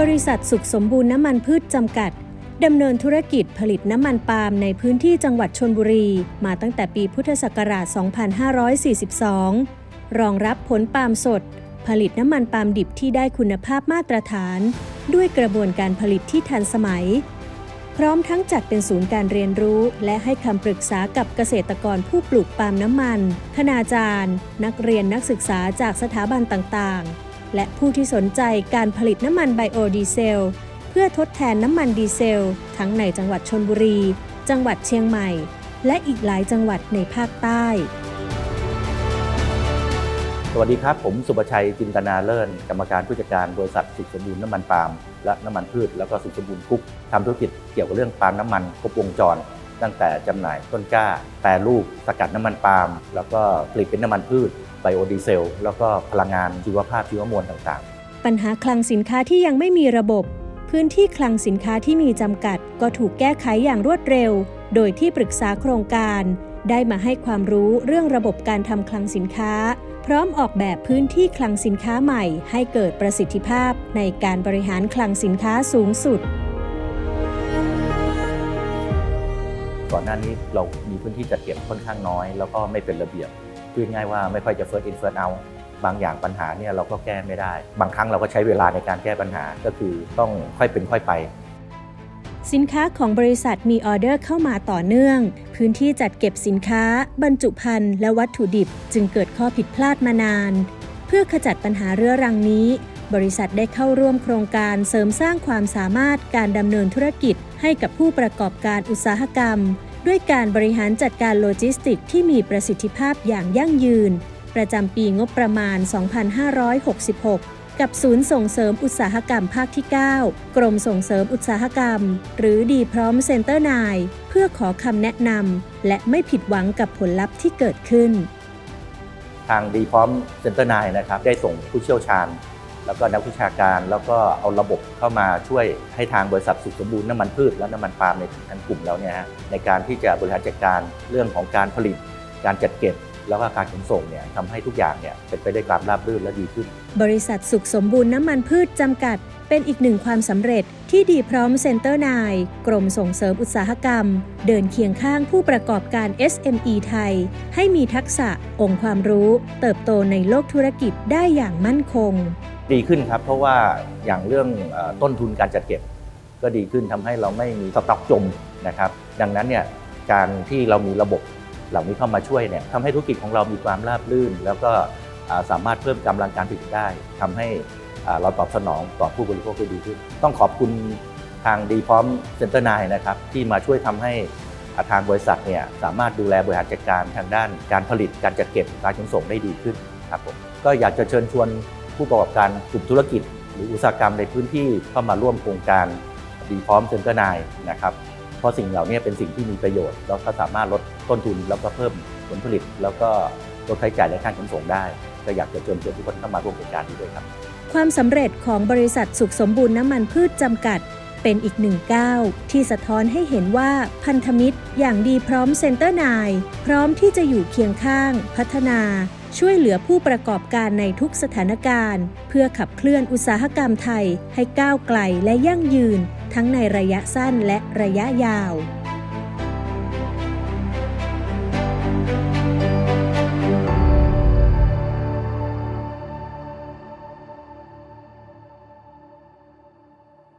บริษัทสุขสมบูรณ์น้ำมันพืชจำกัดดำเนินธุรกิจผลิตน้ำมันปาล์มในพื้นที่จังหวัดชนบุรี มาตั้งแต่ปีพุทธศักราช 2542 รองรับผลปาล์มสด ผลิตน้ำมันปาล์มดิบที่ได้คุณภาพมาตรฐาน ด้วยกระบวนการผลิตที่ทันสมัย พร้อมทั้งจัดเป็นศูนย์การเรียนรู้ และให้คำปรึกษากับเกษตรกรผู้ปลูกปาล์มน้ำมัน คณาจารย์ นักเรียนนักศึกษาจากสถาบันต่างๆ และผู้ที่สนใจการผลิตน้ำมันไบโอดีเซล เพื่อทดแทนน้ำมันดีเซล ทั้งในจังหวัดชนบุรี จังหวัดเชียงใหม่ และอีกหลายจังหวัดในภาคใต้ สวัสดีครับ ผมสุประชัยจินตนาเลิศกรรมการผู้จัดการบริษัทสุขสมบูรณ์น้ำมันปาล์มและน้ำมันพืช แล้วก็สุขสมบูรณ์กุ๊กทำธุรกิจเกี่ยวกับเรื่องปาล์มน้ำมันครบวงจร ตั้งแต่จำหน่ายต้นกล้า แปรรูปสกัดน้ำมันปาล์มแล้วก็ผลิตเป็นน้ำมันพืชไบโอดีเซล แล้วก็พลังงานชีวภาพชีวมวลต่างๆ ปัญหาคลังสินค้าที่ยังไม่มีระบบ พื้นที่คลังสินค้าที่มีจำกัด ก็ถูกแก้ไขอย่างรวดเร็ว โดยที่ปรึกษาโครงการ ได้มาให้ความรู้เรื่องระบบการทำคลังสินค้า พร้อมออกแบบพื้นที่คลังสินค้าใหม่ ให้เกิดประสิทธิภาพในการบริหารคลังสินค้าสูงสุด ก่อนหน้านี้เรามีพื้นที่จัดเก็บค่อนข้างน้อย แล้วก็ไม่เป็นระเบียบพูดง่ายว่าไม่ค่อยจะ first in first out บางอย่างปัญหาเนี่ยเราก็แก้ไม่ได้ บางครั้งเราก็ใช้เวลาในการแก้ปัญหาก็คือต้องค่อยเป็นค่อยไป สินค้าของบริษัทมีออเดอร์เข้ามาต่อเนื่อง พื้นที่จัดเก็บสินค้า บรรจุภัณฑ์และวัตถุดิบ จึงเกิดข้อผิดพลาดมานาน เพื่อขจัดปัญหาเรื้อรังนี้ บริษัทได้เข้าร่วมโครงการเสริมสร้างความสามารถการดำเนินธุรกิจ ให้กับผู้ประกอบการอุตสาหกรรม ด้วยการบริหารจัดการโลจิสติกที่มีประสิทธิภาพอย่างยั่งยืน ประจำปีงบประมาณ 2566กับศูนย์ส่งเสริมอุตสาหกรรมภาคที่ 9 กรมส่งเสริมอุตสาหกรรม หรือดีพร้อมเซ็นเตอร์นายเพื่อขอคำแนะนำและไม่ผิดหวังกับผลลัพธ์ที่เกิดขึ้น ทางดีพร้อมเซ็นเตอร์นนะครับได้ส่งผู้เชี่ยวชาญ แล้วก็นักวิชาการแล้วก็เอาระบบเข้ามาช่วยให้ทางบริษัทสุขสมบูรณ์น้ำมันพืชและน้ำมันปาล์มในทั้งกลุ่มแล้วเนี่ยฮะในการที่จะบริหารจัดการเรื่องของการผลิต การจัดเก็บ แล้วก็การขนส่งเนี่ยทำให้ทุกอย่างเนี่ยเป็นไปได้วยความราบรื่นและดีขึ้น บริษัทสุขสมบูรณ์น้ำมันพืชจำกัด เป็นอีกหนึ่งความสำเร็จที่ดีพร้อมเซ็นเตอร์นายกรมส่งเสริมอุตสาหกรรม เดินเคียงข้างผู้ประกอบการ SME ไทย ให้มีทักษะองค์ความรู้ เติบโตในโลกธุรกิจได้อย่างมั่นคง ดีขึ้นครับ เพราะว่าอย่างเรื่องต้นทุนการจัดเก็บ ก็ดีขึ้นทำให้เราไม่มีสต็อกจมนะครับ ดังนั้นเนี่ยการที่เรามีระบบเหล่านี้เข้ามาช่วยเนี่ยทำให้ธุรกิจของเรามีความราบรื่น แล้วก็สามารถเพิ่มกำลังการผลิตได้ทำให้เราตอบสนองต่อผู้บริโภคได้ดีขึ้น ต้องขอบคุณทางดีพร้อมเซ็นเตอร์นายนะครับที่มาช่วยทำให้อาทางบริษัทเนี่ยสามารถดูแลบริหารจัดการทางด้านการผลิตการจัดเก็บการขนส่งได้ดีขึ้นครับผมก็อยากจะเชิญชวน ผู้ประกอบการกลุ่มธุรกิจ หรืออุตสาหกรรมในพื้นที่เข้ามาร่วมโครงการดีพร้อมเซ็นเตอร์นายนะครับเพราะสิ่งเหล่านี้เป็นสิ่งที่มีประโยชน์แล้วก็สามารถลดต้นทุนแล้วก็เพิ่มผลผลิต แล้วก็ลดค่าใช้จ่ายและกาขนส่งได้ ก็อยากจะเชิญชวนทุกคนเข้ามาร่วมโครงการนี้ด้วยครับ ความสำเร็จของบริษัทสุขสมบูรณ์น้ำมันพืชจำกัด เป็นอีกหนึ่งก้าวที่สะท้อนให้เห็นว่าพันธมิตร อย่างดีพร้อมเซ็นเตอร์นายพร้อมที่จะอยู่เคียงข้าง พัฒนา ช่วยเหลือผู้ประกอบการในทุกสถานการณ์ เพื่อขับเคลื่อนอุตสาหกรรมไทยให้ก้าวไกลและยั่งยืน ทั้งในระยะสั้นและระยะยาว